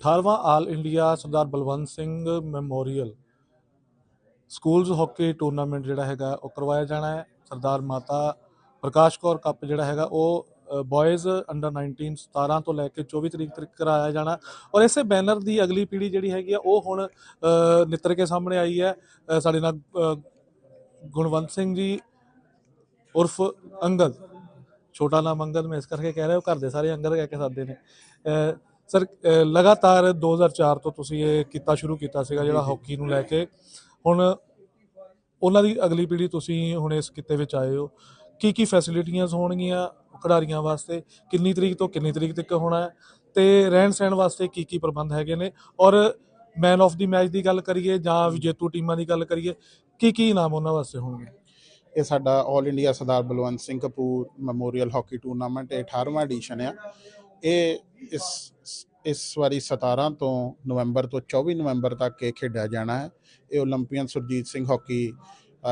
18ਵਾਂ all India Sardar Balwant Singh memorial schools hockey tournament ਜਿਹੜਾ ਹੈਗਾ, ਉਹ ਕਰਵਾਇਆ ਜਾਣਾ ਹੈ। ਸਰਦਾਰ ਮਾਤਾ ਪ੍ਰਕਾਸ਼ ਕੌਰ ਕੱਪ ਜਿਹੜਾ ਹੈਗਾ, ਉਹ ਬॉयਜ਼ ਅੰਡਰ 19 17 ਤੋਂ ਲੈ ਕੇ 24 ਤਰੀਕ ਤੱਕ ਕਰਾਇਆ ਜਾਣਾ। ਔਰ ਇਸੇ ਬੈਨਰ ਦੀ ਅਗਲੀ ਪੀੜ੍ਹੀ ਜਿਹੜੀ ਹੈਗੀ ਆ, ਉਹ ਹੁਣ ਨਿੱਤਰ ਕੇ ਸਾਹਮਣੇ ਆਈ ਹੈ। ਸਾਡੇ ਨਾਲ ਗੁਣਵੰਤ ਸਿੰਘ ਜੀ, ਉਰਫ ਅੰਗਦ। ਛੋਟਾ ਨਾਮ ਅੰਗਦ, ਮੈਂ ਇਸ ਕਰਕੇ ਕਹਿ ਰਿਹਾ, ਉਹ ਘਰ ਦੇ ਸਾਰੇ ਅੰਗਦ ਕਹਿ ਕੇ ਸਾਦੇ ਨੇ। ਸਰ ਲਗਾਤਾਰ 2004 ਤੋਂ ਤੁਸੀਂ ਇਹ ਕੀਤਾ ਸ਼ੁਰੂ ਕੀਤਾ ਸੀਗਾ ਜਿਹੜਾ ਹਾਕੀ ਨੂੰ ਲੈ ਕੇ। ਹੁਣ ਉਹਨਾਂ ਦੀ ਅਗਲੀ ਪੀੜ੍ਹੀ ਤੁਸੀਂ ਹੁਣ ਇਸ ਕਿੱਤੇ ਵਿੱਚ ਆਏ ਹੋ। ਕੀ ਕੀ ਫੈਸਿਲਿਟੀਆਂ ਹੋਣਗੀਆਂ ਖਿਡਾਰੀਆਂ ਵਾਸਤੇ? ਕਿੰਨੀ ਤਰੀਕ ਤੋਂ ਕਿੰਨੀ ਤਰੀਕ ਤੱਕ ਹੋਣਾ ਹੈ? ਤੇ ਰਹਿਣ ਸਹਿਣ ਵਾਸਤੇ ਕੀ ਕੀ ਪ੍ਰਬੰਧ ਹੈਗੇ ਨੇ? ਔਰ ਮੈਨ ਆਫ ਦੀ ਮੈਚ ਦੀ ਗੱਲ ਕਰੀਏ ਜਾਂ ਵਿਜੇਤੂ ਟੀਮਾਂ ਦੀ ਗੱਲ ਕਰੀਏ ਕੀ ਕੀ ਇਨਾਮ ਉਹਨਾਂ ਵਾਸਤੇ ਹੋਣਗੇ? ਇਹ ਸਾਡਾ 올 India Sardar Balwant Singh Kapoor memorial hockey tournament ਇਹ 18ਵਾਂ ਐਡੀਸ਼ਨ ਆ। ਇਹ ਇਸ ਇਸ ਵਾਰੀ 17 ਤੋਂ ਨਵੰਬਰ ਤੋਂ 24 ਨਵੰਬਰ ਤੱਕ ਇਹ ਖੇਡਿਆ ਜਾਣਾ ਹੈ। ਇਹ 올림픽ੀਅਨ ਸੁਰਜੀਤ ਸਿੰਘ ਹਾਕੀ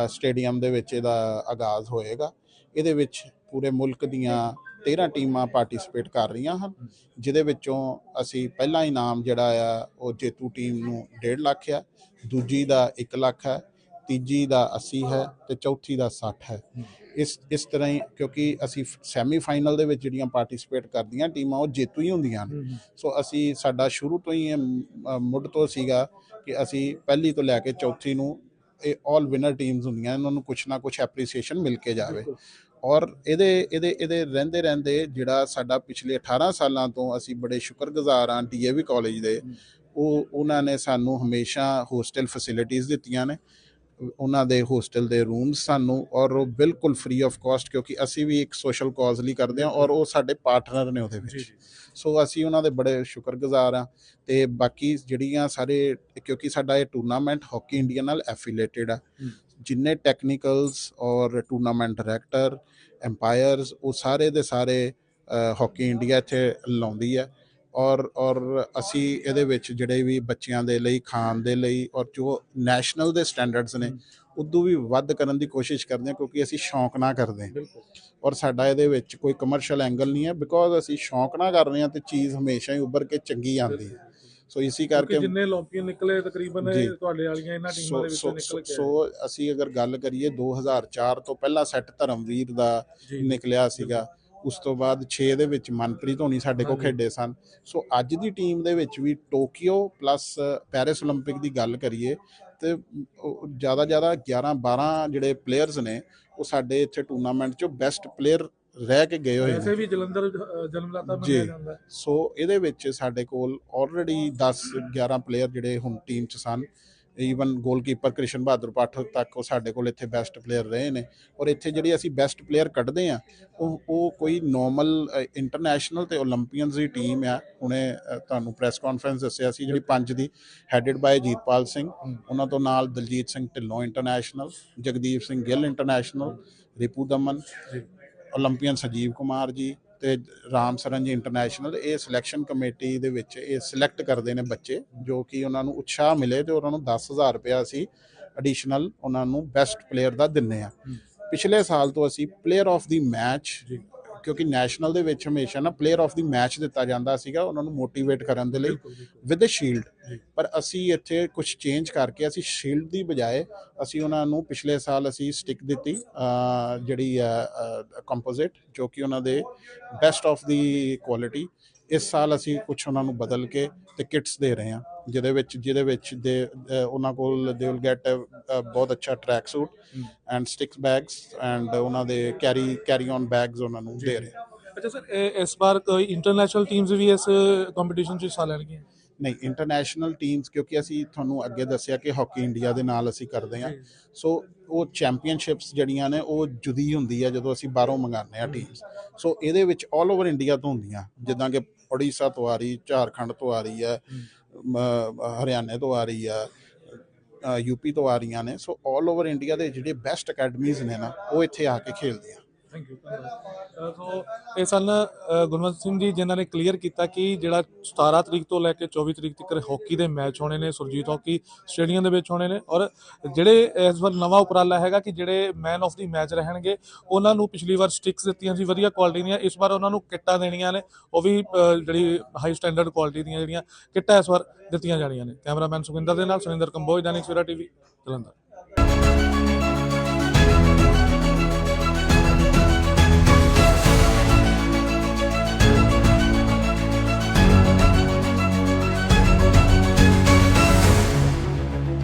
ਸਟੇਡੀਅਮ ਦੇ ਵਿੱਚ ਇਹਦਾ ਆਗਾਜ਼ ਹੋਏਗਾ। ਇਹਦੇ ਵਿੱਚ ਪੂਰੇ ਮੁਲਕ ਦੀਆਂ 13 ਟੀਮਾਂ ਪਾਰਟਿਸਿਪੇਟ ਕਰ ਰਹੀਆਂ ਹਨ, ਜਿਹਦੇ ਵਿੱਚੋਂ ਅਸੀਂ ਪਹਿਲਾ ਇਨਾਮ ਜਿਹੜਾ ਆ, ਉਹ ਜੇਤੂ ਟੀਮ ਨੂੰ 1.5 ਲੱਖ ਆ, ਦੂਜੀ ਦਾ 1 ਲੱਖ ਹੈ, ਤੀਜੀ ਦਾ 80 ਹੈ ਤੇ ਚੌਥੀ ਦਾ 60 ਹੈ। ਇਸ ਇਸ ਤਰ੍ਹਾਂ ਹੀ ਕਿਉਂਕਿ ਅਸੀਂ ਸੈਮੀ ਫਾਈਨਲ ਦੇ ਵਿੱਚ ਜਿਹੜੀਆਂ ਪਾਰਟਿਸਿਪੇਟ ਕਰਦੀਆਂ ਟੀਮਾਂ ਉਹ ਜੇਤੂ ਹੀ ਹੁੰਦੀਆਂ ਨੇ। ਸੋ ਅਸੀਂ ਸਾਡਾ ਸ਼ੁਰੂ ਤੋਂ ਹੀ ਮੁੱਢ ਤੋਂ ਸੀਗਾ ਕਿ ਅਸੀਂ ਪਹਿਲੀ ਤੋਂ ਲੈ ਕੇ ਚੌਥੀ ਨੂੰ ਇਹ 올 ਵਿਨਰ ਟੀਮਸ ਹੁੰਦੀਆਂ ਇਹਨਾਂ ਨੂੰ ਕੁਛ ਨਾ ਕੁਛ ਐਪਰੀਸੀਏਸ਼ਨ ਮਿਲ ਕੇ ਜਾਵੇ। ਔਰ ਇਹਦੇ ਇਹਦੇ ਇਹਦੇ ਰਹਿੰਦੇ ਰਹਿੰਦੇ ਜਿਹੜਾ ਸਾਡਾ ਪਿਛਲੇ 18 ਸਾਲਾਂ ਤੋਂ ਅਸੀਂ ਬੜੇ ਸ਼ੁਕਰਗੁਜ਼ਾਰ ਹਾਂ ਡੀਏਵੀ ਕਾਲਜ ਦੇ ਉਹ ਉਹਨਾਂ ਨੇ ਸਾਨੂੰ ਹਮੇਸ਼ਾ ਹੋਸਟਲ ਫੈਸਿਲਿਟੀਆਂ ਦਿੱਤੀਆਂ ਨੇ। ਉਹਨਾਂ ਦੇ ਹੋਸਟਲ ਦੇ ਰੂਮਸ ਸਾਨੂੰ ਔਰ ਉਹ ਬਿਲਕੁਲ ਫ੍ਰੀ ਆਫ ਕਾਸਟ ਕਿਉਂਕਿ ਅਸੀਂ ਵੀ ਇੱਕ ਸੋਸ਼ਲ ਕਾਜ਼ ਲਈ ਕਰਦੇ ਹਾਂ ਔਰ ਉਹ ਸਾਡੇ ਪਾਰਟਨਰ ਨੇ ਉਹਦੇ ਵਿੱਚ। ਸੋ ਅਸੀਂ ਉਹਨਾਂ ਦੇ ਬੜੇ ਸ਼ੁਕਰਗੁਜ਼ਾਰ ਆ ਤੇ ਬਾਕੀ ਜਿਹੜੀਆਂ ਸਾਰੇ ਕਿਉਂਕਿ ਸਾਡਾ ਇਹ ਟੂਰਨਾਮੈਂਟ ਹਾਕੀ ਇੰਡੀਆ ਨਾਲ ਐਫੀਲੀਏਟਡ ਆ। ਜਿੰਨੇ ਟੈਕਨੀਕਲਸ ਔਰ ਟੂਰਨਾਮੈਂਟ ਡਾਇਰੈਕਟਰ ਐਮਪਾਇਰਸ ਉਹ ਸਾਰੇ ਦੇ ਸਾਰੇ ਹਾਕੀ ਇੰਡੀਆ ਇੱਥੇ ਲਾਉਂਦੀ ਹੈ। ਔਰ ਔਰ ਅਸੀਂ ਇਹਦੇ ਵਿੱਚ ਜਿਹੜੇ ਵੀ ਬੱਚਿਆਂ ਦੇ ਲਈ ਖਾਣ ਦੇ ਲਈ ਔਰ ਜੋ ਨੈਸ਼ਨਲ ਦੇ ਸਟੈਂਡਰਡਸ ਨੇ ਉਦੋਂ ਵੀ ਵੱਧ ਕਰਨ ਦੀ ਕੋਸ਼ਿਸ਼ ਕਰਦੇ ਹਾਂ ਕਿਉਂਕਿ ਅਸੀਂ ਸ਼ੌਂਕ ਨਾਲ ਕਰਦੇ ਹਾਂ ਬਿਲਕੁਲ ਔਰ ਸਾਡਾ ਇਹਦੇ ਵਿੱਚ ਕੋਈ ਕਮਰਸ਼ੀਅਲ ਐਂਗਲ ਨਹੀਂ ਹੈ ਬਿਕੋਜ਼ ਅਸੀਂ ਸ਼ੌਂਕ ਨਾਲ ਕਰ ਰਹੇ ਹਾਂ ਤੇ ਚੀਜ਼ ਹਮੇਸ਼ਾ ਹੀ ਉੱਭਰ ਕੇ ਚੰਗੀ ਆਉਂਦੀ ਹੈ ਸੋ ਇਸੇ ਕਿਉਂਕਿ ਕਰਕੇ ਜਿੰਨੇ 올림픽 ਨਿਕਲੇ ਤਕਰੀਬਨ ਜੀ। ਇਹ ਤੁਹਾਡੇ ਵਾਲੀਆਂ ਇਹਨਾਂ ਟੀਮਾਂ ਦੇ ਸੋ ਵਿੱਚੋਂ ਸੋ ਨਿਕਲ ਕੇ ਆਏ। ਸੋ ਅਸੀਂ ਅਗਰ ਗੱਲ ਕਰੀਏ 2004 ਤੋਂ ਪਹਿਲਾ ਸੈੱਟ ਧਰਮਵੀਰ ਦਾ ਜੀ। ਨਿਕਲਿਆ ਸੀਗਾ ਉਸ ਤੋਂ ਬਾਅਦ 6 ਦੇ ਵਿੱਚ ਮਨਪ੍ਰੀਤ ਹੋਣੀ ਸਾਡੇ ਕੋਲ ਹਾਂਜੀ। ਖੇਡੇ ਸਨ ਸੋ ਅੱਜ ਦੀ ਟੀਮ ਦੇ ਵਿੱਚ ਵੀ ਟੋਕੀਓ ਪਲੱਸ ਪੈਰਿਸ 올림픽 ਦੀ ਗੱਲ ਕਰੀਏ ਤੇ ਉਹ ਜ਼ਿਆਦਾ ਜ਼ਿਆਦਾ 11 12 ਜਿਹੜੇ ਪਲੇਅਰਸ ਨੇ ਉਹ ਸਾਡੇ ਇੱਥੇ ਟੂਰਨਾਮੈਂਟ 'ਚੋਂ ਬੈਸਟ ਪਲੇਅਰ ਰਹਿ ਕੇ ਗਏ ਹੋਏ ਵੈਸੇ ਨੇ ਵੀ ਜਲੰਧਰ ਅ, ਜਨਮਦਾਤਾ ਜੀ। ਮੰਨਿਆ ਜਾਂਦਾ ਹੈ। ਸੋ ਇਹਦੇ ਵਿੱਚ ਸਾਡੇ ਕੋਲ ਆਲਰੇਡੀ 10 11 ਪਲੇਅਰ ਜਿਹੜੇ ਹੁਣ ਟੀਮ 'ਚ ਸਨ ਈਵਨ ਗੋਲਕੀਪਰ ਕ੍ਰਿਸ਼ਨ ਬਹਾਦਰ ਪਾਠਕ ਤੱਕ ਉਹ ਸਾਡੇ ਕੋਲ ਇੱਥੇ ਬੈਸਟ ਪਲੇਅਰ ਰਹੇ ਨੇ। ਔਰ ਇੱਥੇ ਜਿਹੜੇ ਅਸੀਂ ਬੈਸਟ ਪਲੇਅਰ ਕੱਢਦੇ ਆ ਉਹ ਉਹ ਕੋਈ ਨਾਰਮਲ ਇੰਟਰਨੈਸ਼ਨਲ ਤੇ 올림픽ਨਸ ਦੀ ਟੀਮ ਆ। ਹੁਣੇ ਤੁਹਾਨੂੰ ਪ੍ਰੈਸ ਕਾਨਫਰੰਸ ਦੱਸਿਆ ਸੀ ਜਿਹੜੀ ਪੰਜ ਦੀ ਹੈਡਡ ਬਾਏ ਜੀਤਪਾਲ ਸਿੰਘ। ਉਹਨਾਂ ਤੋਂ ਨਾਲ ਦਲਜੀਤ ਸਿੰਘ ਢਿੱਲੋਂ ਇੰਟਰਨੈਸ਼ਨਲ ਜਗਦੀਪ ਸਿੰਘ ਗਿੱਲ ਇੰਟਰਨੈਸ਼ਨਲ ਰਿਪੂ ਦਮਨ 올림픽ਨ ਸਜੀਵ ਕੁਮਾਰ ਜੀ ਤੇ ਰਾਮ ਸਰਨ ਜੀ ਇੰਟਰਨੈਸ਼ਨਲ ਇਹ ਸਿਲੈਕਸ਼ਨ ਕਮੇਟੀ ਦੇ ਵਿੱਚ ਇਹ ਸਿਲੈਕਟ ਕਰਦੇ ਨੇ ਬੱਚੇ ਜੋ ਕਿ ਉਹਨਾਂ ਨੂੰ ਉਤਸ਼ਾਹ ਮਿਲੇ ਤੇ ਉਹਨਾਂ ਨੂੰ 10000 ਰੁਪਇਆ ਅਸੀਂ ਐਡੀਸ਼ਨਲ ਉਹਨਾਂ ਨੂੰ ਬੈਸਟ ਪਲੇਅਰ ਦਾ ਦਿੰਨੇ ਆ ਪਿਛਲੇ ਸਾਲ ਤੋਂ ਅਸੀਂ ਪਲੇਅਰ ਆਫ ਦੀ ਮੈਚ। ਕਿਉਂਕਿ ਨੈਸ਼ਨਲ ਦੇ ਵਿੱਚ ਹਮੇਸ਼ਾ ਨਾ ਪਲੇਅਰ ਆਫ ਦੀ ਮੈਚ ਦਿੱਤਾ ਜਾਂਦਾ ਸੀਗਾ ਉਹਨਾਂ ਨੂੰ ਮੋਟੀਵੇਟ ਕਰਨ ਦੇ ਲਈ। ਵਿਦ ਸ਼ੀਲਡ ਜੀ। ਪਰ ਅਸੀਂ ਇੱਥੇ ਕੁਝ ਚੇਂਜ ਕਰਕੇ ਅਸੀਂ ਸ਼ੀਲਡ ਦੀ ਬਜਾਏ ਅਸੀਂ ਉਹਨਾਂ ਨੂੰ ਪਿਛਲੇ ਸਾਲ ਅਸੀਂ ਸਟਿਕ ਦਿੱਤੀ ਜਿਹੜੀ ਹੈ ਕੰਪੋਜ਼ਿਟ ਜੋ ਕਿ ਉਹਨਾਂ ਦੇ ਬੈਸਟ ਆਫ ਦੀ ਕੁਆਲਿਟੀ ਇਸ ਸਾਲ ਅਸੀਂ ਕੁਝ ਉਹਨਾਂ ਨੂੰ ਬਦਲ ਕੇ ਤੇ ਕਿਟਸ ਦੇ ਰਹੇ ਹਾਂ ਜਿਹਦੇ ਵਿੱਚ ਜਿਹਦੇ ਵਿੱਚ ਦੇ ਉਹਨਾਂ ਕੋਲ ਦੇ ਵਿਲ ਗੈਟ ਬਹੁਤ ਅੱਛਾ track suit. And sticks bags and ਉਹਨਾਂ ਦੇ ਕੈਰੀ ਕੈਰੀ ਔਨ ਬੈਗਸ ਉਹਨਾਂ ਨੂੰ ਦੇ ਰਹੇ ਅੱਛਾ ਸਰ ਇਸ ਵਾਰ ਕੋਈ ਇੰਟਰਨੈਸ਼ਨਲ ਟੀਮਸ ਵੀ ਇਸ ਕੰਪੀਟੀਸ਼ਨ 'ਚ ਹਿੱਸਾ ਲੈਣਗੀਆਂ ਨਹੀਂ ਇੰਟਰਨੈਸ਼ਨਲ ਟੀਮਸ ਕਿਉਂਕਿ ਅਸੀਂ ਤੁਹਾਨੂੰ ਅੱਗੇ ਦੱਸਿਆ ਕਿ ਹਾਕੀ ਇੰਡੀਆ ਦੇ ਨਾਲ ਅਸੀਂ ਕਰਦੇ ਜੀ। ਸੋ ਉਹ ਚੈਂਪੀਅਨਸ਼ਿਪਸ ਜਿਹੜੀਆਂ ਨੇ ਉਹ ਜੁਦੀ ਹੁੰਦੀ ਹੈ ਜਦੋਂ ਅਸੀਂ ਬਾਹਰੋਂ ਮੰਗਾਉਂਦੇ ਆ ਟੀਮਸ ਸੋ ਇਹਦੇ ਵਿੱਚ 올 ਓਵਰ ਇੰਡੀਆ ਤੋਂ ਹੁੰਦੀਆਂ। ਜਿੱਦਾਂ ਕਿ ਓਡੀਸ਼ਾ ਤੋਂ ਆ ਰਹੀ ਝਾਰਖੰਡ ਤੋਂ ਆ ਰਹੀ ਮ- ਹਰਿਆਣੇ ਤੋਂ ਆ ਰਹੀ ਹੈ ਯੂਪੀ ਤੋਂ ਆ ਰਹੀਆਂ ਨੇ। ਸੋ 올 ਓਵਰ ਇੰਡੀਆ ਦੇ ਜਿਹੜੇ ਬੈਸਟ ਅਕੈਡਮੀਜ਼ ਨੇ ਨਾ ਉਹ ਇੱਥੇ ਆ ਕੇ ਖੇਡਦੇ ਆ ਥੈਂਕ ਯੂ ਸੋ ਇਹ ਸਨ ਅ, ਗੁਰਵੰਤ ਸਿੰਘ ਜੀ ਜਿਨ੍ਹਾਂ ਨੇ ਕਲੀਅਰ ਕੀਤਾ ਕਿ ਜਿਹੜਾ 17 ਤਰੀਕ ਤੋਂ ਲੈ ਕੇ 24 ਤਰੀਕ ਤੱਕ ਹਾਕੀ ਦੇ ਮੈਚ ਹੋਣੇ ਨੇ ਸੁਰਜੀਤ ਹਾਕੀ ਸਟੇਡੀਅਮ ਦੇ ਵਿੱਚ ਹੋਣੇ ਨੇ ਔਰ ਜਿਹੜੇ ਇਸ ਵਾਰ ਨਵਾਂ ਉਪਰਾਲਾ ਹੈਗਾ ਕਿ ਜਿਹੜੇ ਮੈਨ ਆਫ ਦੀ ਮੈਚ ਰਹਿਣਗੇ ਉਹਨਾਂ ਨੂੰ ਪਿਛਲੀ ਵਾਰ ਸਟਿਕਸ ਦਿੱਤੀਆਂ ਸੀ ਵਧੀਆ ਕੁਆਲਿਟੀ ਦੀਆਂ ਇਸ ਵਾਰ ਉਹਨਾਂ ਨੂੰ ਕਿੱਟਾਂ ਦੇਣੀਆਂ ਨੇ ਉਹ ਵੀ ਜਿਹੜੀ ਹਾਈ ਸਟੈਂਡਰਡ ਕੁਆਲਿਟੀ ਦੀਆਂ ਜਿਹੜੀਆਂ ਕਿੱਟਾਂ ਇਸ ਵਾਰ ਦਿੱਤੀਆਂ ਜਾਣੀਆਂ ਨੇ। ਕੈਮਰਾਮੈਨ ਸੁਖਿੰਦਰ ਦੇ ਨਾਲ ਸੁਰਿੰਦਰ ਕੰਬੋਜ ਦੈਨਿਕ ਸਵੇਰਾ ਟੀਵੀ ਜਲੰਧਰ।